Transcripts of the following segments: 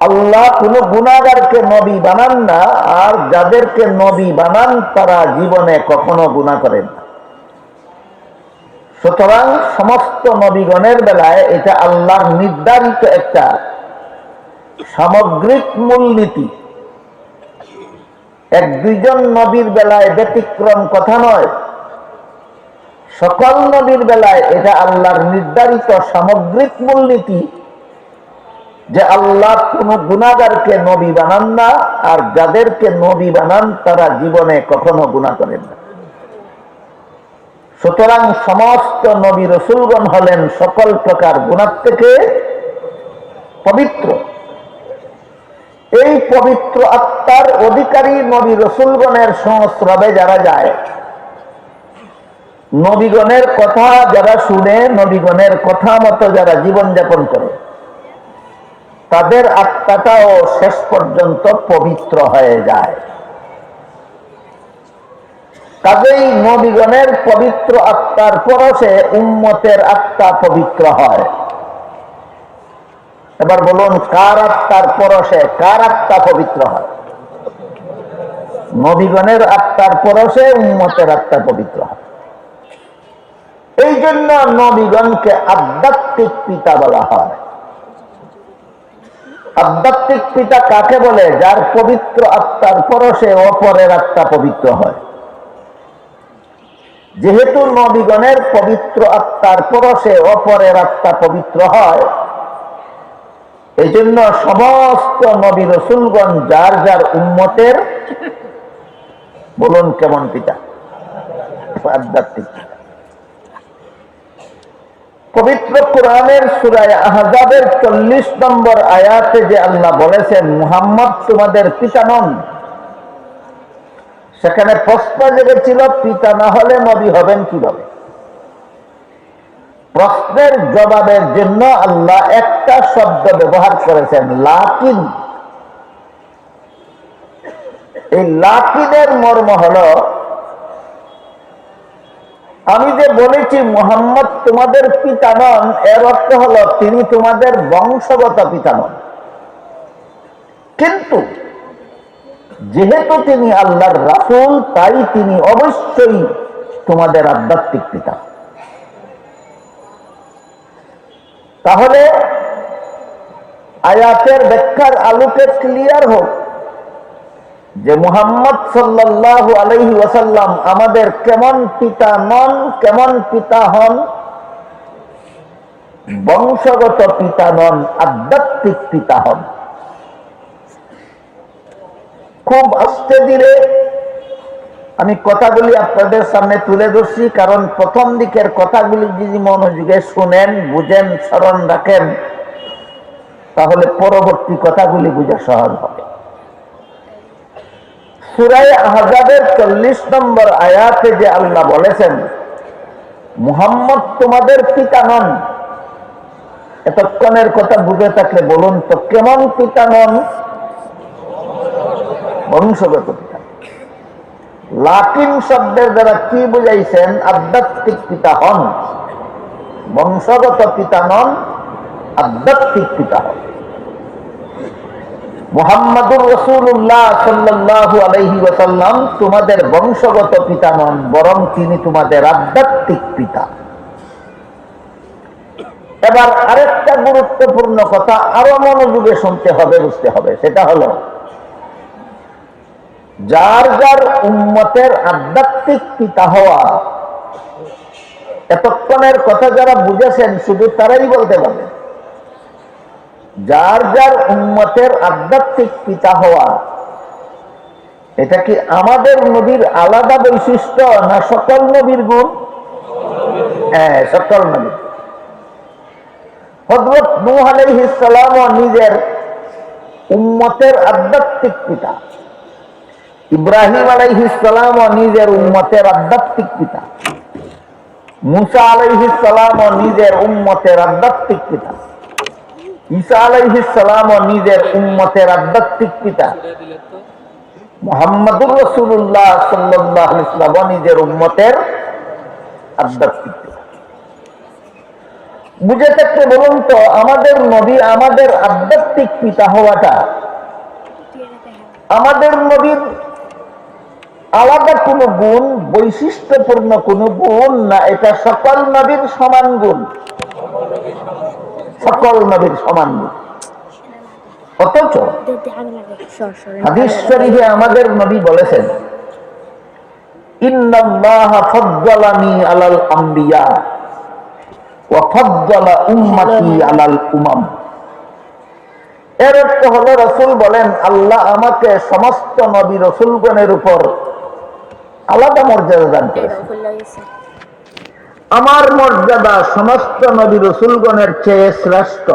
আল্লাহ কোন গুণাগারকে নবী বানান না, আর যাদেরকে নবী বানান তারা জীবনে কখনো গুণা করেন সুতরাং সমস্ত নবীগণের বেলায় এটা আল্লাহর নির্ধারিত একটা সামগ্রিক মূলনীতি। এক দুইজন নবীর বেলায় ব্যতিক্রম কথা নয়। সকল নবীর বেলায় এটা আল্লাহর নির্ধারিত সামগ্রিক মূলনীতি। যে আল্লাহ কোন গুণাগারকে নবী বানান না, আর যাদেরকে নবী বানান, তারা জীবনে কখনো গুণা করেন না। সুতরাং সমস্ত নবী রসুলগণ হলেন সকল প্রকার গুণার থেকে পবিত্র। এই পবিত্র আত্মার অধিকারী নবী রসুলগণের সংস্রবে যারা যায়, নবীগণের কথা যারা শুনে, নবীগণের কথা মতো যারা জীবনযাপন করে তাদের আত্মাটাও শেষ পর্যন্ত পবিত্র হয়ে যায়। কাজেই নবীগণের পবিত্র আত্মার পরশে উম্মতের আত্মা পবিত্র হয়। এবার বলুন, কার আত্মার পরশে, কার আত্মা পবিত্র হয়? নবীগণের আত্মার পরশে উম্মতের আত্মা পবিত্র হয়। এই জন্য নবীগণকে আধ্যাত্মিক পিতা বলা হয়। আধ্যাত্মিক পিতা কাকে বলে? যার পবিত্র আত্মার পরশে অপরের আত্মা পবিত্র হয়। যেহেতু নবীগণের পবিত্র আত্মার পরশে অপরের আত্মা পবিত্র হয় এই জন্য সমস্ত নবী রসুলগণ, যার যার উন্মতের বলুন কেমন পিতা? আধ্যাত্মিক পবিত্র কোরআনের সুরায় আহজাবের চল্লিশ নম্বর আয়াতে যে আল্লাহ বলেছেন, মুহাম্মদ তোমাদের পিতা নন। সেখানে প্রশ্ন জেগেছিল, পিতা না হলে নবী হবেন কীভাবে? প্রশ্নের জবাবের জন্য আল্লাহ একটা শব্দ ব্যবহার করেছেন, লাকিন। এই লাকিনের মর্ম হলো আমি যে বলেছি, মোহাম্মদ তোমাদের পিতা নন এর অর্থ হলো তিনি তোমাদের বংশগত পিতা নন। কিন্তু যেহেতু তিনি আল্লাহর রাসুল, তাই তিনি অবশ্যই তোমাদের আধ্যাত্মিক পিতা। তাহলে আয়াতের ব্যাখ্যার আলোকে ক্লিয়ার হোক যে মুহাম্মদ সাল্লাল্লাহু আলাইহি ওয়াসাল্লাম আমাদের কেমন পিতা নন, কেমন পিতা হন? বংশগত পিতা নন, আধ্যাত্মিক পিতা হন। খুব আস্তে ধীরে আমি কথাগুলি আপনাদের সামনে তুলে ধরছি, কারণ প্রথম দিকের কথাগুলি যদি মনোযোগে শুনেন, বুঝেন, স্মরণ রাখেন, তাহলে পরবর্তী কথাগুলি বুঝা সহজ হবে। সুরাই আহজাবের চল্লিশ নম্বর আয়াতে যে আল্লাহ বলেছেন, মুহাম্মদ তোমাদের পিতা নন। এতক্ষণের কথা বুঝে থাকলে বলুন তো, কেমন পিতা নন? বংশগত পিতা। লাকিন শব্দের দ্বারা কি বুঝাইছেন? আধ্যাত্মিক পিতা হন। বংশগত পিতা নন, আধ্যাত্মিক পিতা হন। মোহাম্মদুর রসুল্লাহ সাল্লাহ আলহি ওসাল্লাম তোমাদের বংশগত পিতা নন, বরং তিনি তোমাদের আধ্যাত্মিক পিতা। এবার আরেকটা গুরুত্বপূর্ণ কথা আরও মনোযোগে শুনতে হবে, বুঝতে হবে। সেটা হলো, যার যার উন্মতের আধ্যাত্মিক পিতা হওয়া, এতক্ষণের কথা যারা বুঝেছেন, শুধু তারাই বলতে পারবেন যার যার উন্মতের আধ্যাত্মিক পিতা হওয়া, এটা কি আমাদের নবীর আলাদা বৈশিষ্ট্য না সকল নবীর গুণ? হ্যাঁ সকল হজরত নিজের উম্মতের আধ্যাত্মিক পিতা। ইব্রাহিম আলাইহিস সালাম নিজের উম্মতের আধ্যাত্মিক পিতা। মুসা আলাইহিস সালাম নিজের উম্মতের আধ্যাত্মিক পিতা। ঈসা নিজের উম্মতের আধ্যাত্মিক পিতা। মোহাম্মদুর রসুল্লাহ সাল্লাহ ইসলাম নিজের উম্মতের আধ্যাত্মিক বুঝে থাকতে বলুন তো, আমাদের নবী আমাদের আধ্যাত্মিক পিতা হওয়াটা আমাদের নবীর আলাদা কোনো গুণ, বৈশিষ্ট্যপূর্ণ কোনো গুণ না, এটা সকল নবীর সমান গুণ। সকল নবীর সমান অথচ আমাদের নবী বলেছেন এর রসুল বলেন, আল্লাহ আমাকে সমস্ত নবী রসুলগণের উপর আলাদা মর্যাদা দান করেছেন। আমার মর্যাদা সমস্ত নবী রসুলগণের চেয়ে শ্রেষ্ঠ।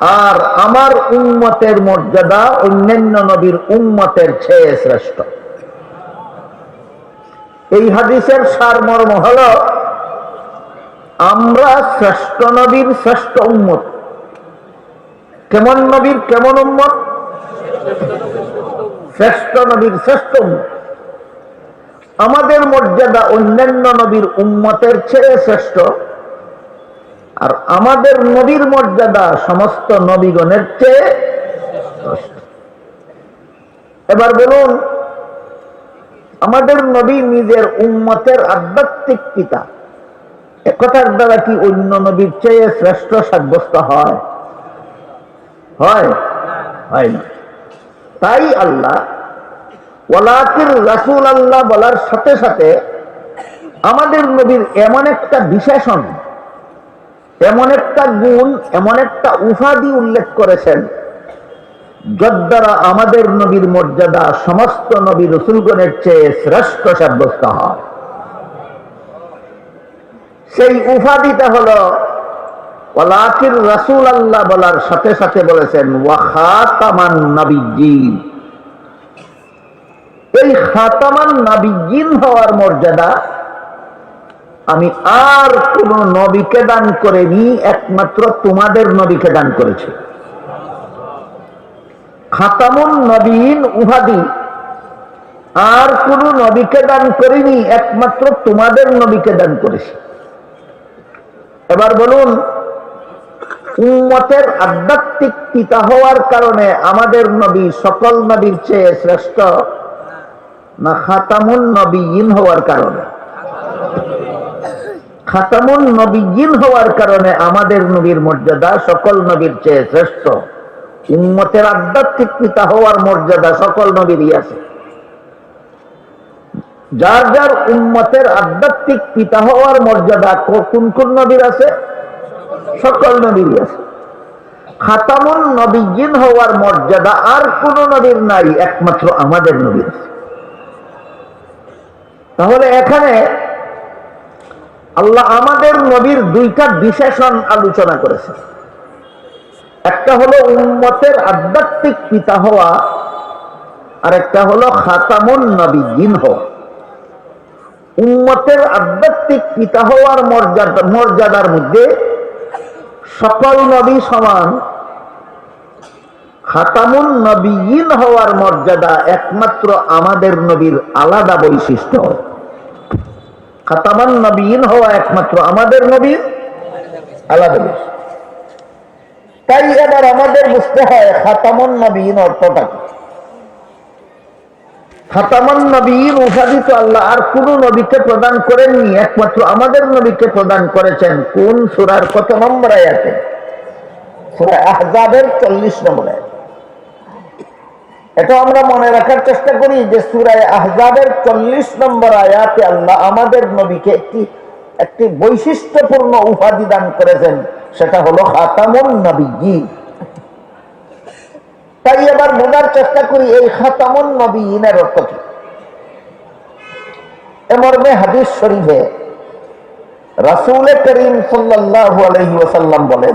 আর আমার উম্মতের মর্যাদা অন্যান্য নবীর উম্মতের চেয়ে শ্রেষ্ঠ। এই হাদিসের সারমর্ম হল, আমরা শ্রেষ্ঠ নবীর শ্রেষ্ঠ উম্মত। কেমন নবীর কেমন উম্মত? শ্রেষ্ঠ নবীর শ্রেষ্ঠ উম্মত। আমাদের মর্যাদা অন্যান্য নবীর উম্মতের চেয়ে শ্রেষ্ঠ। আর আমাদের নবীর মর্যাদা সমস্ত নবীগণের চেয়ে এবার বলুন, আমাদের নবী নিজের উম্মতের আধ্যাত্মিক পিতা একথার দ্বারা কি অন্য নবীর চেয়ে শ্রেষ্ঠ সাব্যস্ত হয়। হয় না। তাই আল্লাহ ওলাকির রাসুল আল্লাহ বলার সাথে সাথে আমাদের নবীর এমন একটা বিশেষণ, এমন একটা গুণ, এমন একটা উপাধি উল্লেখ করেছেন, যদ্বারা আমাদের নবীর মর্যাদা সমস্ত নবী রসুলগণের চেয়ে শ্রেষ্ঠ সাব্যস্ত হয়। সেই উপাধিটা হলো ওলাকির রাসুল আল্লাহ বলার সাথে সাথে বলেছেন ওয়াখাতামান নাবিজিন এই খাতামান নাবিজিন হওয়ার মর্যাদা, আমি আর কোন নবীকে দান করিনি, একমাত্র তোমাদের নবীকে দান করেছি। খাতামুন নবীন উহাদি, আর কোন নবীকে দান করিনি, একমাত্র তোমাদের নবীকে দান করেছি। এবার বলুন, উম্মতের আধ্যাত্মিক পিতা হওয়ার কারণে আমাদের নবী সকল নবীর চেয়ে শ্রেষ্ঠ না খাতামুন নবীন হওয়ার কারণে। খাতামুন নবীন হওয়ার কারণে আমাদের নবীর মর্যাদা সকল নবীর চেয়ে শ্রেষ্ঠ। উম্মতের আধ্যাত্মিক পিতা হওয়ার মর্যাদা সকল নবীরই আছে। যার যার উম্মতের আধ্যাত্মিক পিতা হওয়ার মর্যাদা কোন কোন নবীর আছে? সকল নবীরই আছে। খাতামুন নবীন হওয়ার মর্যাদা আর কোন নবীর নাই, একমাত্র আমাদের নবীর আছে। তাহলে এখানে আল্লাহ আমাদের নবীর দুইটা বিশেষণ আলোচনা করেছে একটা হলো উম্মতের আধ্যাত্মিক পিতা হওয়া আর একটা হলো খাতামুন নবীন হওয়া। উম্মতের আধ্যাত্মিক পিতা হওয়ার মর্যাদা মর্যাদার মধ্যে সকল নবী সমান, খাতামুন নবীন হওয়ার মর্যাদা একমাত্র আমাদের নবীর আলাদা বৈশিষ্ট্য। খাতামান নবীন হওয়া একমাত্র আমাদের নবী, আলাদা তাই এবার আমাদের বুঝতে হয়, খাতামুন নবীন অর্থটা কি? খাতামান নবীন উপাধি তো আল্লাহ, আর কোন নবীকে প্রদান করেননি, একমাত্র আমাদের নবীকে প্রদান করেছেন। কোন সুরার কত নম্বর আয়াতে? সুরা আহজাবের চল্লিশ নম্বর এটা আমরা মনে রাখার চেষ্টা করি যে সুরায় আহজাবের চল্লিশ নম্বর আয়াতে আল্লাহ আমাদের নবীকে একটি একটি বৈশিষ্ট্যপূর্ণ উপাধি দান করেছেন। সেটা হলো খাতামুন নবী তাই এবার বোঝার চেষ্টা করি এই খাতামুন নবীনের অর্থ কি? এমর্মে হাদিস শরীফে রাসূল করিম সাল্লাল্লাহু আলাইহি ওয়াসাল্লাম বলেন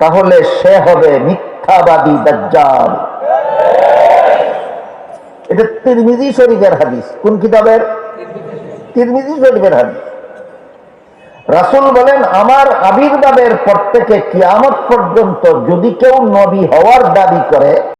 তাহলে সে হবে মিথ্যাবাদী দাজ্জাল। এটা তিরমিজি শরীফের হাদিস। কোন কিতাবের? তিরমিজি শরীফের হাদিস। রাসুল বলেন, আমার আবির্ভাবের পর থেকে কিয়ামত পর্যন্ত যদি কেউ নবী হওয়ার দাবি করে